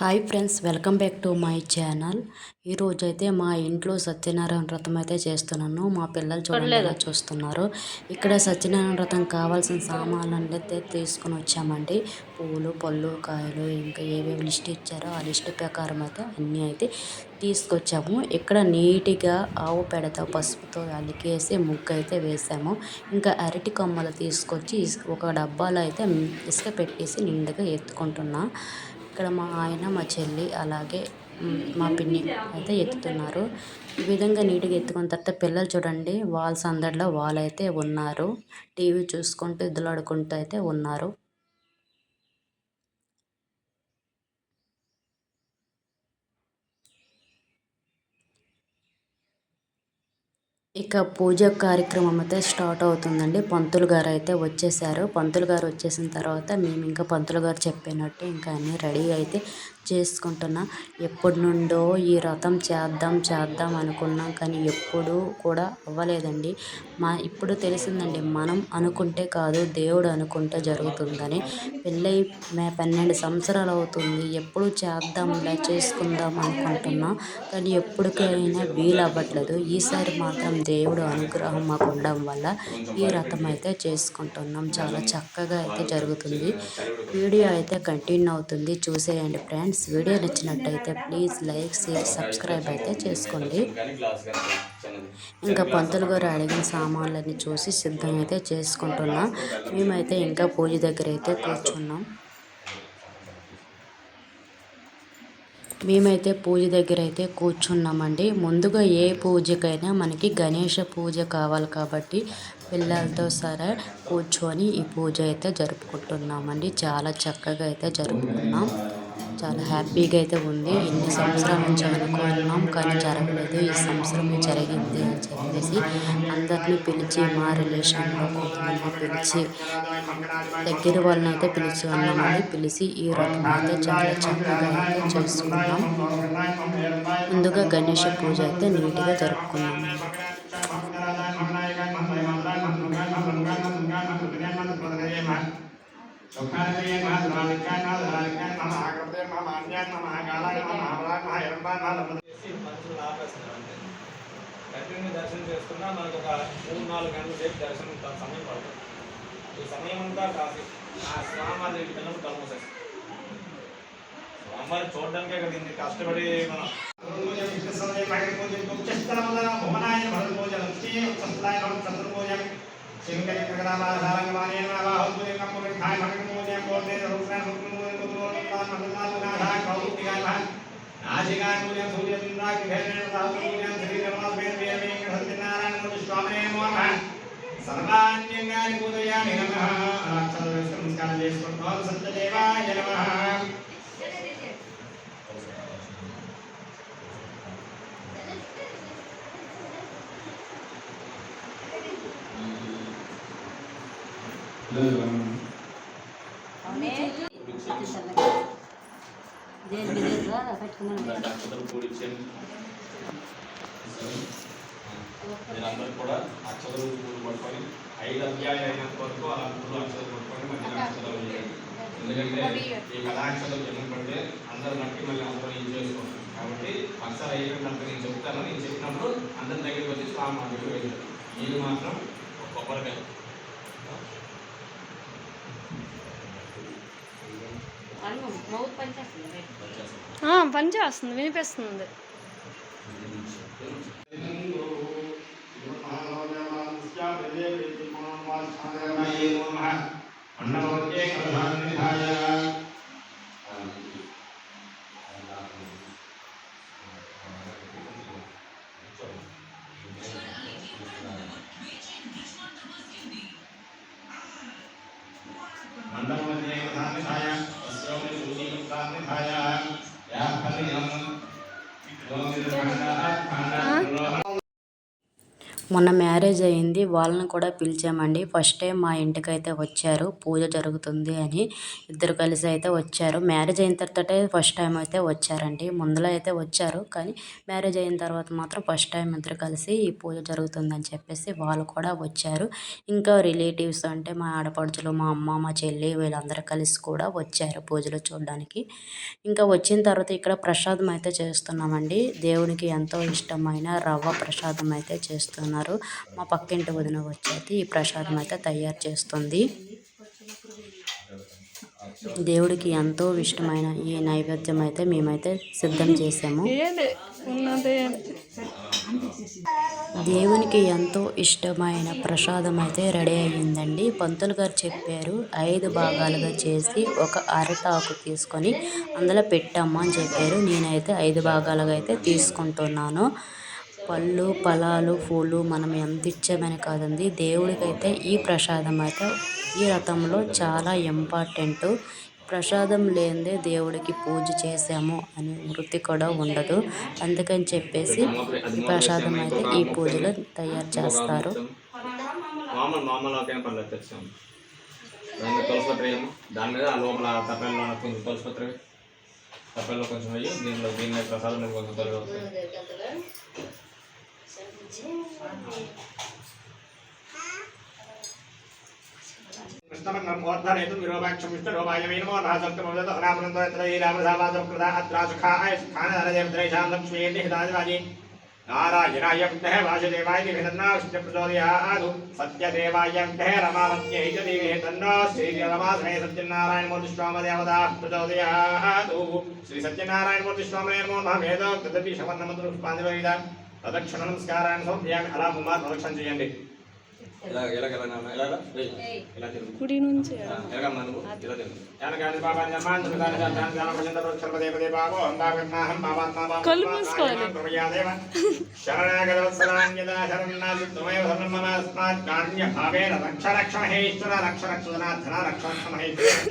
Hi friends welcome back to my channel. ఈరోజు అయితే మా ఇంట్లో సత్యనారాయణ వ్రతం అయితే చేస్తున్నాను. మా పిల్లలు ఎలా చూస్తున్నారు. ఇక్కడ సత్యనారాయణ వ్రతం కావాల్సిన సామాన్లు అయితే తీసుకుని వచ్చామండి. పూలు పళ్ళు కాయలు ఇంకా ఏవేవి లిస్ట్ ఇచ్చారో ఆ లిస్ట్ ప్రకారం అయితే అన్నీ అయితే తీసుకొచ్చాము. ఇక్కడ నీట్గా ఆవు పెడతో పసుపుతో అలికేసి ముగ్గు అయితే వేసాము. ఇంకా అరటి కొమ్మలు తీసుకొచ్చి ఒక డబ్బాలో అయితే ఇసుక పెట్టేసి నిండుగా ఎత్తుకుంటున్నా. ఇక్కడ మా ఆయన మా చెల్లి అలాగే మా పిన్ని అయితే ఎత్తుతున్నారు. ఈ విధంగా నీట్గా ఎత్తుకున్న తర్వాత పిల్లలు చూడండి వాల్స్ అందరిలో వాళ్ళు అయితే ఉన్నారు. టీవీ చూసుకుంటూ ఇద్దలాడుకుంటూ అయితే ఉన్నారు. ఇక పూజ కార్యక్రమం అయితే స్టార్ట్ అవుతుందండి. పంతులు గారు అయితే వచ్చేసారు. పంతులు గారు వచ్చేసిన తర్వాత మేము ఇంకా పంతులు గారు చెప్పినట్టు ఇంకా అన్నీ రెడీ అయితే చేసుకుంటున్నా. ఎప్పటి నుండో ఈ రథం చేద్దాం చేద్దాం అనుకున్నాం కానీ ఎప్పుడూ కూడా అవ్వలేదండి. మా ఇప్పుడు తెలిసిందండి మనం అనుకుంటే కాదు దేవుడు అనుకుంటే జరుగుతుందని. పెళ్ళై మే పన్నెండు సంవత్సరాలు అవుతుంది. ఎప్పుడు చేద్దాం ఇలా చేసుకుందాం అనుకుంటున్నాం కానీ ఎప్పటికైనా వీలు అవ్వట్లేదు ఈసారి మాత్రం దేవుడు అనుగ్రహం మాకు ఉండడం వల్ల ఈ రథం అయితే చేసుకుంటున్నాం. చాలా చక్కగా అయితే జరుగుతుంది. వీడియో అయితే కంటిన్యూ అవుతుంది. చూసేయండి ఫ్రెండ్స్. వీడియో నచ్చినట్టయితే ప్లీజ్ లైక్ షేర్ సబ్స్క్రైబ్ అయితే చేసుకోండి. ఇంకా పంతులు గారు అడిగిన సామాన్లన్నీ చూసి సిద్ధం అయితే చేసుకుంటున్నా. మేమైతే ఇంకా పూజ దగ్గర అయితే కూర్చున్నాం. మేమైతే పూజ దగ్గర అయితే కూర్చున్నామండి. ముందుగా ఏ పూజకైనా మనకి గణేష పూజ కావాలి కాబట్టి పిల్లలతో సరే కూర్చొని ఈ పూజ అయితే జరుపుకుంటున్నామండి. చాలా చక్కగా అయితే జరుపుకున్నాం. చాలా హ్యాపీగా అయితే ఉంది. ఎన్ని సంవత్సరాల నుంచి అనుకున్నాం కానీ జరగలేదు. ఈ సంవత్సరం జరిగింది అని చెప్పేసి అందరినీ పిలిచి మా రిలేషన్లో కొంతమంది పిలిచి దగ్గర వాళ్ళని అయితే పిలిచి ఉన్నామని పిలిచి ఈ వ్రతం అయితే చాలా చక్కగా అయితే చేసుకున్నాం. ముందుగా గణేష పూజ అయితే నీట్గా జరుపుకున్నాం. చేసుకున్నా మనకు ఒక మూడు నాలుగు గంటల సేపు దర్శనం త- సమయం పడుతుంది. ఈ సమయం అంతా కాసి ఆ స్వామివారి పిల్లలు కలమోసేస్తాం స్వామివారిని చూడడానికే కదా ఇన్ని కష్టపడి మనం. సర్వాణ్యంగాని పూజయామి నమః అక్షర నమస్కారం చేసుకుంటాం సత్యదేవాయ నమః అక్షతలు కూడిచ్చాను మీరందరూ కూడా అక్షతలు పూలు పట్టుకొని ఐదు అధ్యాయాలు అయినంత వరకు అలా పూలు అక్షతలు పట్టుకొని మధ్య అక్షతలు వేయండి ఎందుకంటే ఈ కళాక్షతలు జన్మ పడితే అందరు మట్టి మళ్ళీ అందరూ ఏం చేసుకోండి కాబట్టి అక్షర అయ్యేటప్పుడు నేను చెప్తాను నేను చెప్పినప్పుడు అందరి దగ్గరికి వచ్చి స్వామి మా దగ్గర వెళ్ళారు మీరు మాత్రం కొబ్బరికాయ పని చేస్తుంది వినిపిస్తుంది. పండవతే కథాన్ని మొన్న మ్యారేజ్ అయింది వాళ్ళని కూడా పిలిచామండి. ఫస్ట్ టైం మా ఇంటికి అయితే వచ్చారు పూజ జరుగుతుంది అని ఇద్దరు కలిసి అయితే వచ్చారు. మ్యారేజ్ అయిన తర్వాత ఫస్ట్ టైం అయితే వచ్చారండి. ముందులో అయితే వచ్చారు కానీ మ్యారేజ్ అయిన తర్వాత మాత్రం ఫస్ట్ టైం ఇద్దరు కలిసి ఈ పూజ జరుగుతుందని చెప్పేసి వాళ్ళు కూడా వచ్చారు. ఇంకా రిలేటివ్స్ అంటే మా ఆడపడుచులు మా అమ్మ మా చెల్లి వీళ్ళందరూ కలిసి కూడా వచ్చారు పూజలు చూడడానికి. ఇంకా వచ్చిన తర్వాత ఇక్కడ ప్రసాదం అయితే చేస్తున్నామండి. దేవునికి ఎంతో ఇష్టమైన రవ్వ ప్రసాదం అయితే చేస్తున్నాం చేస్తున్నారు. మా పక్కింటి వదిన వచ్చేది ఈ ప్రసాదం అయితే తయారు చేస్తుంది. దేవుడికి ఎంతో ఇష్టమైన ఈ నైవేద్యం అయితే మేమైతే సిద్ధం చేసాము. దేవునికి ఎంతో ఇష్టమైన ప్రసాదం అయితే రెడీ అయ్యిందండి. పంతులు గారు చెప్పారు ఐదు భాగాలుగా చేసి ఒక అరటాకు తీసుకొని అందులో పెట్టమ్మా అని చెప్పారు. నేనైతే ఐదు భాగాలుగా అయితే తీసుకుంటున్నాను. పళ్ళు ఫలాలు పూలు మనం ఎంత ఇచ్చామని కాదండి. దేవుడికైతే ఈ ప్రసాదం అయితే ఈ రథంలో చాలా ఇంపార్టెంట్ ప్రసాదం లేనిదే దేవుడికి పూజ చేసాము అనే వృత్తి కూడా ఉండదు. అందుకని చెప్పేసి ఈ ప్రసాదం అయితే ఈ పూజలో తయారు చేస్తారు. దాని మీద లోపల తప్పల్లో కొంచెం తులసిపత్ర తప్పల్లో కొంచెం వేయి. దీనిలో దీని ప్రసాదం కొంచెం తొలగి कृष्णमन्नमोद्धरेतुं विरोभां क्षमिष्ट रोभायमे नमो नः सप्तमवदत अनामनन्दो यत्र ये रामसावादं कृता अत्रा सुखाय सुखानधरदेवत्रैषां लक्ष्मीर्ति हिताजराजे नारायणाय विद्महे वासुदेवाय विभिन्ना विष्णुप्रचोदयादु सत्यदेवाय विद्महे रमावत्यै च देवे तन्नो श्रीरमासने सत्यनारायणमूर्तिस्वामदेवताः प्रचोदयादु श्रीसत्यनारायणमूर्तिस्वामने नमो नः वेदोक्तदपि शमन्नमन्त्रपुष्पाञ्जलिदाम् ప్రదక్షిణ నమస్కారాన్ని సమర్పయామి అలా ముమ్మార్ ప్రదక్షిణ చేయండి. ఇలా ఇలా ఇలా ఇలా ఇలా తిరుగు కుడి నుంచి ఆ, ఎరగమ్మా నువ్వు? ఇలా తిరుగు యానకాని బాబాని జన్మాన్ జన్మదాని జన్మాన్ జన్మ పర్యంత ప్రక్షర్పదే పదే బాబో బాబాత్మా బాబా కళ్ళు మూసుకోవాలి. శరణాది మమ అస్మాత్ భావేన రక్ష రక్ష రక్ష రక్ష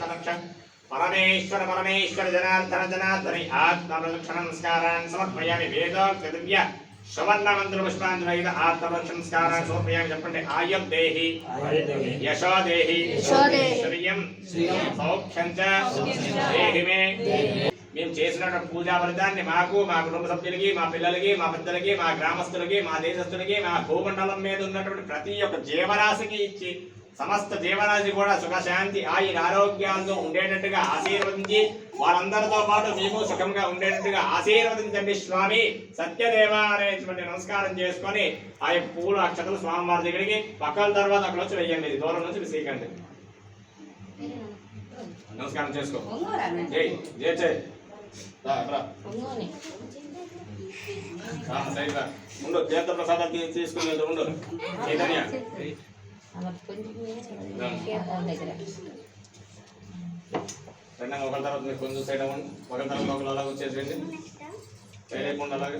రక్ష పరమేశ్వర పరమేశ్వర జనార్దన జనార్దన. ఆత్మ ప్రదక్షిణ నమస్కారాన్ని సమర్పయామి వేదోక్త దివ్య సువర్ణ మంత్ర పుష్పాంజలి ఆత్మ ప్రదక్షిణ నమస్కారాన్ని సమర్పయామి చెప్పండి. ఆయం దేహి యశో దేహి శ్రియం సౌఖ్యం చ దేహి మే మేము చేసినటువంటి పూజా ఫలితాన్ని మాకు మా కుటుంబ సభ్యులకి మా పిల్లలకి మా పెద్దలకి మా గ్రామస్తులకి మా దేశస్తులకి మా భూమండలం మీద ఉన్నటువంటి ప్రతి ఒక్క జీవరాశికి ఇచ్చి సమస్త జీవరాశి కూడా సుఖశాంతి ఆయుర ఆరోగ్యాలతో ఉండేటట్టుగా ఆశీర్వదించి వాళ్ళందరితో పాటు మేము సుఖంగా ఉండేటట్టుగా ఆశీర్వదించండి స్వామి. సత్యదేవ అనేటువంటి నమస్కారం చేసుకొని ఆ యొక్క పూలు అక్షతలు స్వామివారి దగ్గరికి పక్కల తర్వాత అక్కడ వచ్చి వెయ్యండి ఇది దూరం నుంచి విసీకండి నమస్కారం చేసుకో. జై జై జై. ఉండు తీర్థ ప్రసాదం తీ- తీసుకుని వెళ్ళు, ఉండు. చైతన్య. రెండంగా ఒకరి తర్వాత మీరు కొంచెం సైడ్ అవ్వండి. ఒకరి తర్వాత ఒకరు అలా వచ్చేసేయండి. అయిపోండి అలాగే.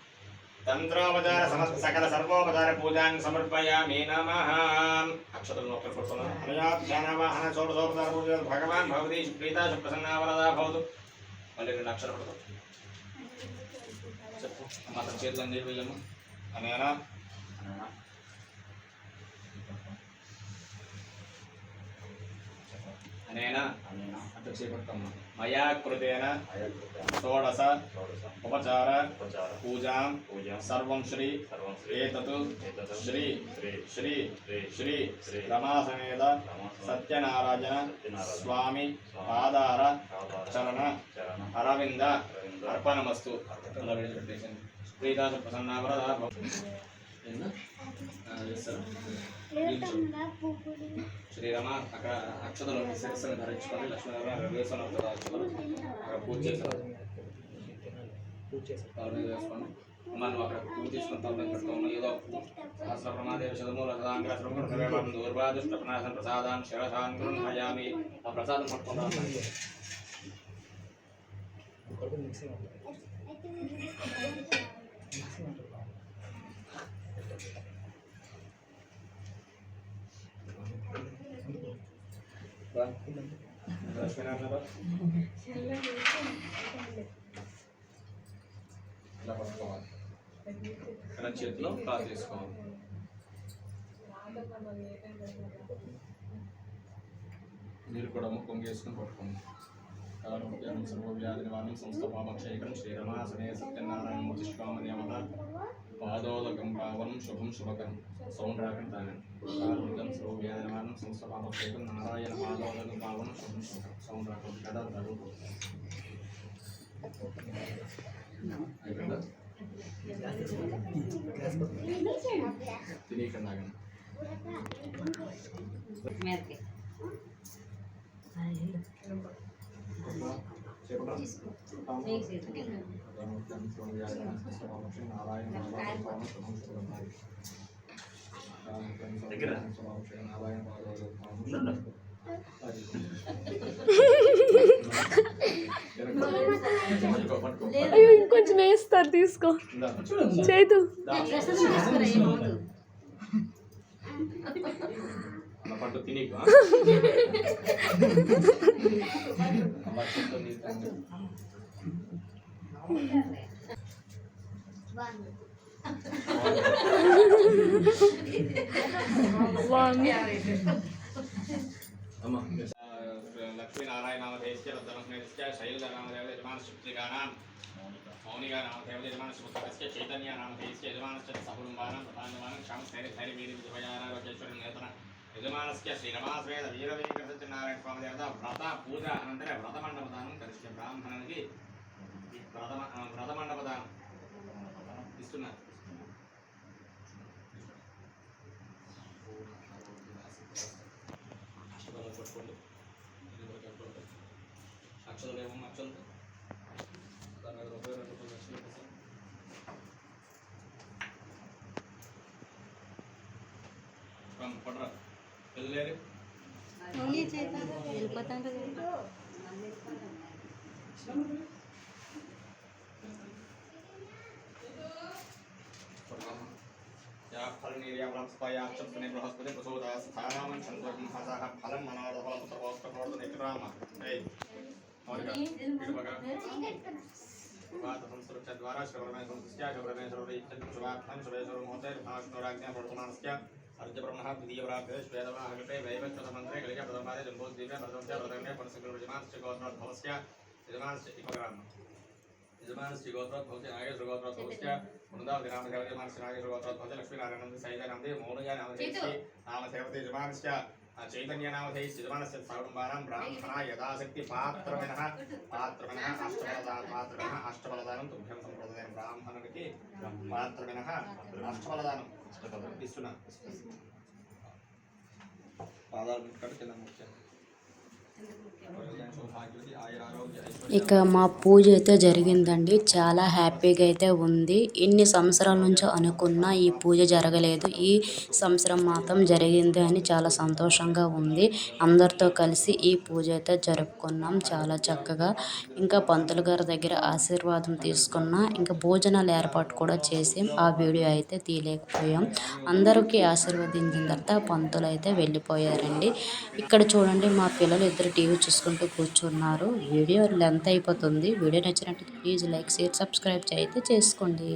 తంత్రోపచార సమస్త సకల సర్వోపచార పూజాన్ని సమర్పయామి నమ. అక్షతలను ఒక్కరు పట్టుకున్నాను అనయా షోడశోపచార పూజ భగవాన్ భగవతి ప్రీత సుప్రసన్నావరదా భవతు. మళ్ళీ రెండు అక్షరం పడుతుంది చెప్పు. మాత్రం చేతులు అంది వెళ్ళము అనేనా అనేన అట్ట చేపడతాము. మయా కృతేన షోడశ షోడశ. ఉపచార పూజాం సర్వం శ్రీ ఏతత్ శ్రీ శ్రీ. శ్రీ శ్రీ. రమాసమేత సత్యనారాయణ స్వామి పాదార చరణ అరవింద అర్పణమస్తు. ప్రీతాస ప్రసన్నావరద శ్రీరామ అక్కడ అక్షతలు శిరస్సును ధరించుకొని లక్ష్మీనారాయణ రవేశ్వర అక్షతలు అక్కడ పూజ చేశారు తల మీద వేసుకొని మనం అక్కడ పూజ చేసుకుని ఏదో సహస్ర ప్రమాదేవ శతమూల సదాంగ శ్రమం దూర్వాదుష్ట ప్రణాశన ప్రసాదాన్ శిరసాన్ గృహయామి ఆ ప్రసాదం పట్టుకుంటా ఉన్నాను. ఇలా పట్టుకోవాలి ఇలా చేతిలో కాల్ చేసుకోవాలి మీరు కూడా ముఖం వేసుకుని పట్టుకోండి. ఆరోగ్యం సర్వవ్యాధి నివారణం సంస్థ పాపక్షేకరం శ్రీరమాసనే సత్యనారాయణ మూర్తిష్కామన్యమత పాదోదకం పావనం శుభం శుభకరం. సౌండ్ రాకుండా తాగండి. ఆరోగ్యం సర్వవ్యాధి నివారణం సంస్థ పాపక్షేకరం నారాయణ పాదోదకం పావనం శుభం శుభకరం. సౌండ్ రాకుండా కదా అయిపోయిందా తినేయకండి. ఆగండి అయ్యో ఇంకొంచెం వేస్తారు తీసుకో. చేతు పట్టు తినీకు బాగుంది లక్ష్మీనారాయణామధేశ్య రద్దనస్య యజమాన యజమానశక్తిగానాం మౌనిగా నామదేవ యజమానశుభకరస్య చైతన్య నామధేశ్య యజమానశ్చ సకుటుంబానాం ప్రధానమానం క్షామ స్థైర్య స్థైర్య వీరి విజయానారోగ్యేశ్వరం నేతన యజమానస్య శ్రీరమాశ్వేద వీరవేంకట సత్యనారాయణ స్వామి దేవత వ్రత పూజ అనంతరే వ్రత మండప దానం కలిసి బ్రాహ్మణునికి వ్రత వ్రత మండప దానం ఇస్తున్నారు. అష్టబలం పట్టుకోండి. అక్షలు ఏమో అక్షలతో దాని మీద ముప్పై రెండు రూపాయలు అక్షలు పడరా फलनिर्यापणस्पयाचने बृहस्पति प्रचोदय स्थानामन संतोषम भाषाः फलं मनार्दफलं सर्वोत्तमोर्दने क्राम ए मौलिका विडुमगा वात संसर्ग द्वारा श्रवण में संस्या श्रवण में सर्वे इत्यं शुभार्थं शुभे सर्वमोदय भाषणोराज्ञा वर्तमानस्य अर्जब्रह्मः द्वितीयप्राप्ते श्वेतमः हविटे वैवच्छतमन्त्रे कलिका प्रथमपादे जम्बोद्वीपे प्रथमस्य प्रथमे परसङ्कृतयजमानस्य गोत्रोद्भवस्य यजमानस्य इपग्राम यजमानस्य गोत्रोद्भवस्य नागेश्वर गोत्रोद्भवस्य वृन्दावतिनामदेवयजमानस्य नागेश्वर गोत्रोद्भवस्य लक्ष्मीनारायणं सैजनामदे मौनजा नामधेयस्य नामधेवते यजमानस्य चैतन्यनामधेयस्य यजमानस्य सर्वकुम्भानां ब्राह्मणा यथाशक्ति पात्रमिनः పాత్రమినః అష్టబలదా పాత్రమినః అష్టబలదానం తుభ్యం సంప్రదాయం బ్రాహ్మణుడికి పాత్రమినః అష్టబలదానం ఇస్తున్నాను పాదాలు ముక్కడు కింద ముఖ్యం ఇక మా పూజ అయితే జరిగిందండి. చాలా హ్యాపీగా అయితే ఉంది. ఎన్ని సంవత్సరాల నుంచో అనుకున్నా ఈ పూజ జరగలేదు. ఈ సంవత్సరం మాత్రం జరిగింది అని చాలా సంతోషంగా ఉంది. అందరితో కలిసి ఈ పూజ అయితే జరుపుకున్నాం చాలా చక్కగా. ఇంకా పంతులు గారి దగ్గర ఆశీర్వాదం తీసుకున్నా ఇంకా భోజనాలు ఏర్పాటు కూడా చేసాం. ఆ వీడియో అయితే తీయలేకపోయాం. అందరికీ ఆశీర్వదించిన తర్వాత పంతులు అయితే వెళ్ళిపోయారండి. ఇక్కడ చూడండి మా పిల్లలు ఇద్దరు టీవీ చూసుకుంటూ కూర్చున్నారు. వీడియో లెంత్ అయిపోతుంది. వీడియో నచ్చినట్టు ప్లీజ్ లైక్ షేర్ సబ్స్క్రైబ్ అయితే చేసుకోండి.